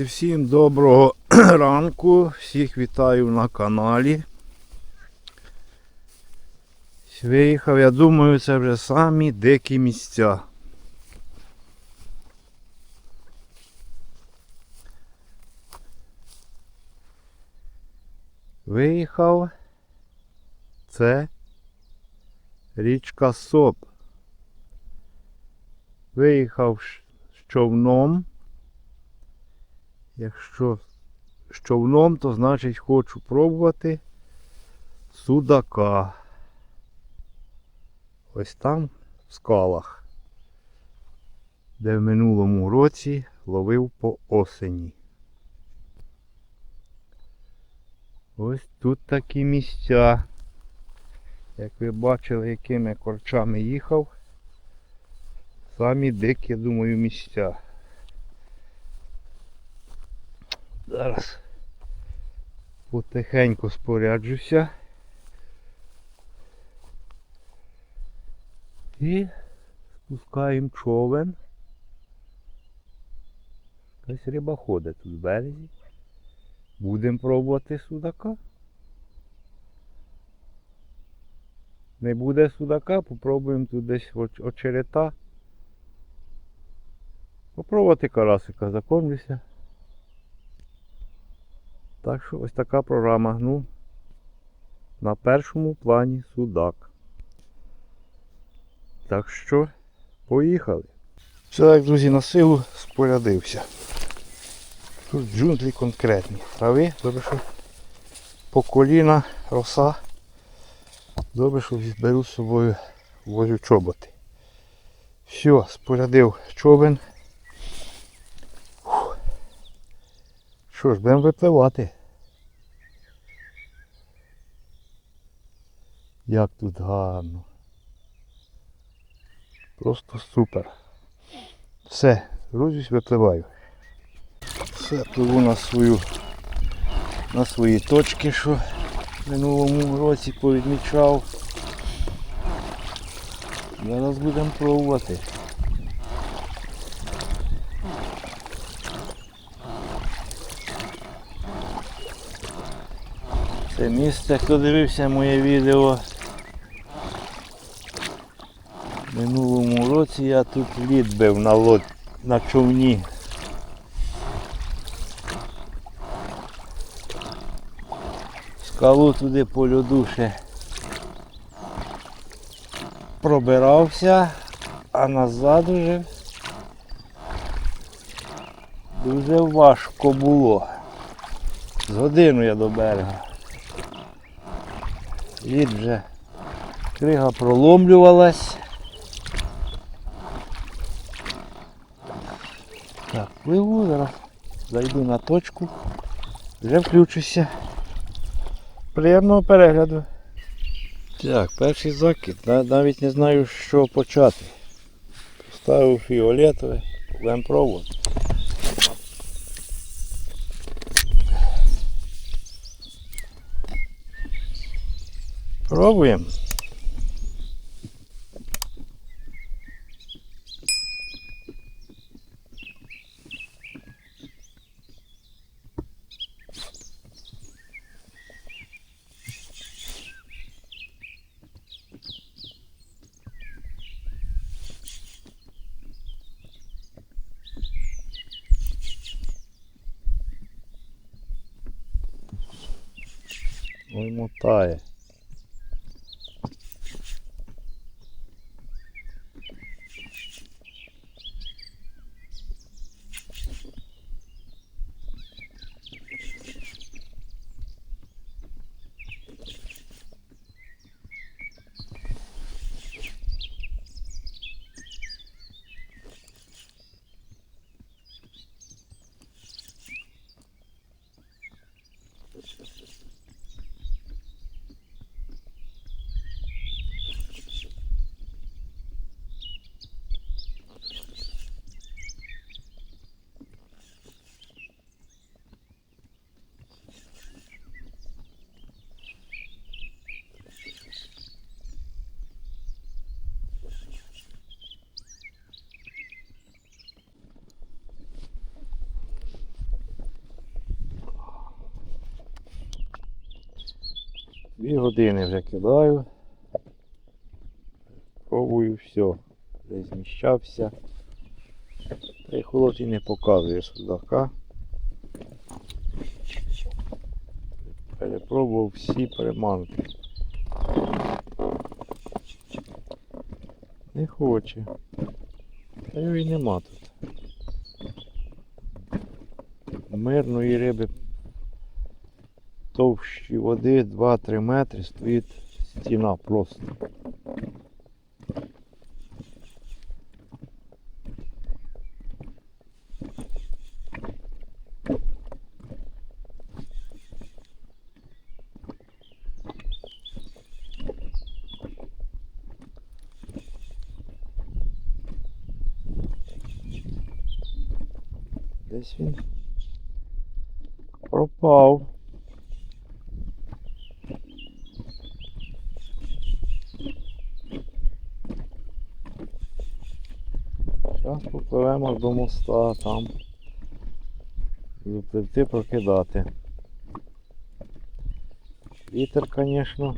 Друзі, всім доброго ранку, всіх вітаю на каналі. Виїхав, я думаю, це вже самі дикі місця. Виїхав це річка Соп. Виїхав з човном. Якщо з човном, то значить хочу пробувати судака. Ось там в скалах, де в минулому році ловив по осені. Ось тут такі місця. Як ви бачили, якими корчами їхав, самі дикі, думаю, місця. Зараз потихеньку споряджуся. І спускаємо човен. Якась риба ходить тут в березі. Будемо пробувати судака. Не буде судака, попробуємо тут десь очерета. Попробувати карасика, закормлюся. Так що ось така програма. Ну, на першому плані судак. Так що, поїхали. Все так, друзі, на силу спорядився. Тут джунглі конкретні. Трави, добре, що по коліна, роса. Добре, що беру з собою возю чоботи. Все, спорядив човен. Що ж, будемо випливати. Як тут гарно. Просто супер. Все, грузюсь, випливаю. Все, пливу на свою на свої точки, що в минулому році повідмічав. Зараз будемо пробувати. Це місце, хто дивився моє відео. Минулому році я тут лід бив на лод на човні. Скалу туди по льоду ще пробирався, а назад уже дуже важко було. З годину я до берега. Лід вже крига проломлювалась. Так, пливу зараз. Зайду на точку, вже включуся. Приємного перегляду. Так, перший закид. Навіть не знаю, чого почати. Поставив фіолетове, будемо пробувати. Пробуємо. Ой, мотає. Дві години вже кидаю. Пробую все. Десь зміщався. Та й холод і не показує судака. Перепробував всі приманки. Не хоче. Та його і нема тут. Мирної риби товщі води 2-3 метри стоїть стіна просто. Десь він пропав. Зараз попливемо до моста там. Запливти прокидати. Вітер, звісно.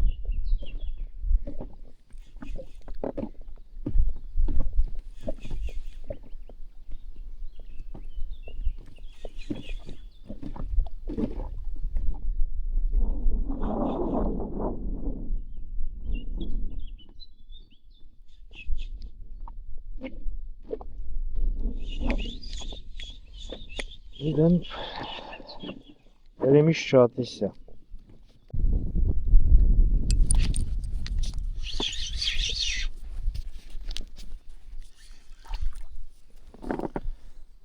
Переміщатися.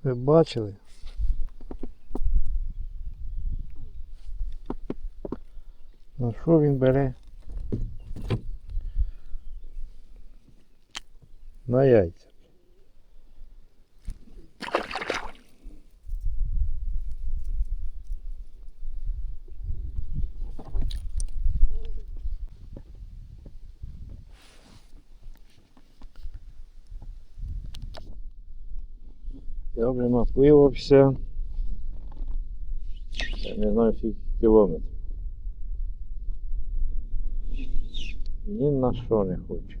Ви бачили? На що він бере? На яйця. Я вже напливався. Я не знаю скільки кілометрів. Ні на що не хочу.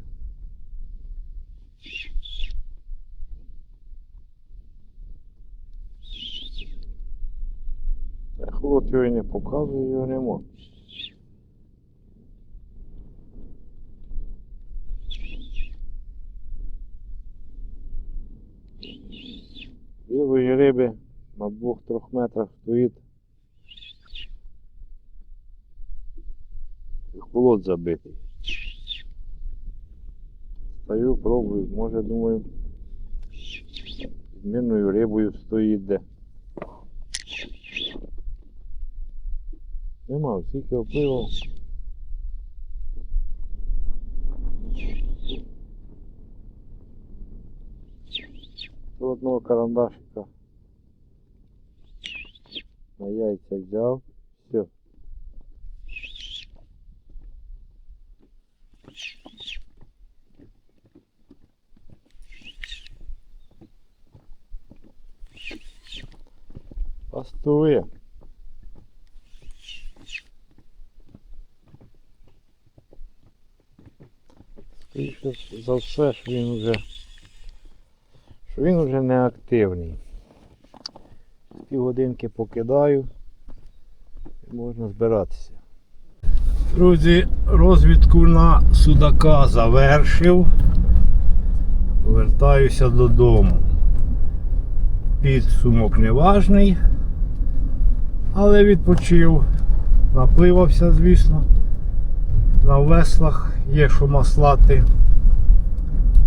Та хлоп його і не показує, його нема. Риби на двох-трьох метрах стоїть. Холод забитий. Стою, пробую, може думаю. Змінною рибою стоїть де. Нема, скільки опливав. Одного карандашика яйця взяв. Все. Пастує. Скоріше за все, що він вже що він вже не активний. Півгодинки покидаю і можна збиратися. Друзі, розвідку на судака завершив. Повертаюся додому. Підсумок неважний, але відпочив. Напливався, звісно. На веслах є що маслати.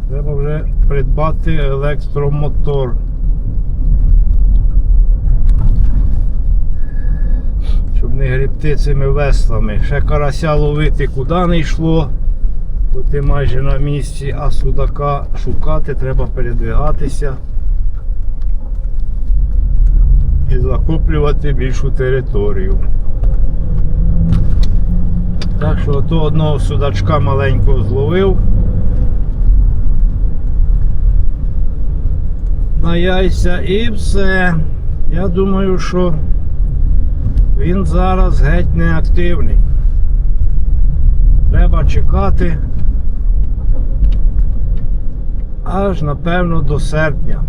Треба вже придбати електромотор. Не грібти цими веслами. Ще карася ловити куди не йшло, бо ти майже на місці, а судака шукати, треба передвигатися і захоплювати більшу територію. Так що то одного судачка маленького зловив. на яйця і все. Я думаю, що він зараз геть не активний. Треба чекати аж напевно до серпня.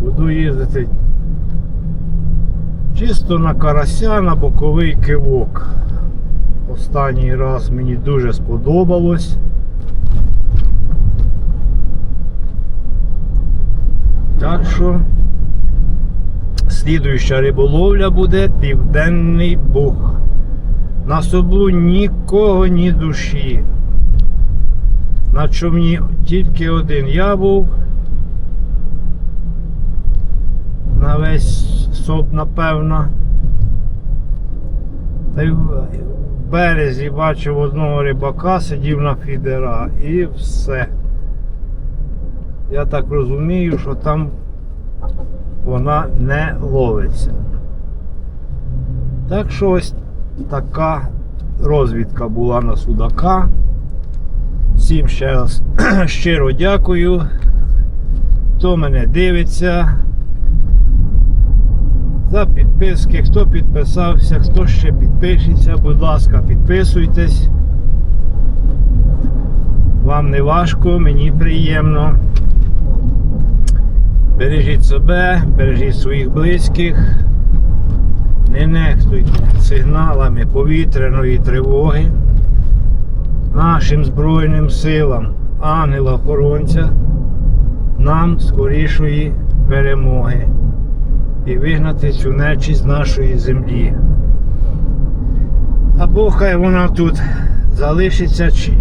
Буду їздити чисто на карася на боковий кивок. Останній раз мені дуже сподобалось. Так що Слідуюча риболовля буде Південний Буг. На соблу нікого, ні душі. На човні тільки один я був. На весь соб, напевно. Та й в березі бачив одного рибака, сидів на фідера і все. Я так розумію, що там вона не ловиться. Так що ось така розвідка була на судака. Всім ще раз щиро дякую. Хто мене дивиться. За підписки, хто підписався, хто ще підпишеться, будь ласка, підписуйтесь. Вам не важко, мені приємно. Бережіть себе, бережіть своїх близьких. Не нехтуйте сигналами повітряної тривоги нашим Збройним силам, ангела-охоронця, нам скорішої перемоги і вигнати цю нечість з нашої землі. Або хай вона тут залишиться чи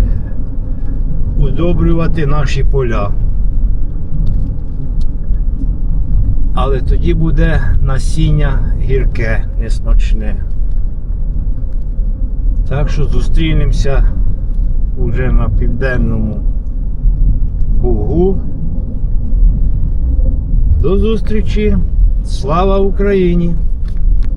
удобрювати наші поля. Але тоді буде насіння гірке, несмачне. Так що зустрінемося уже на південному Бугу. До зустрічі! Слава Україні!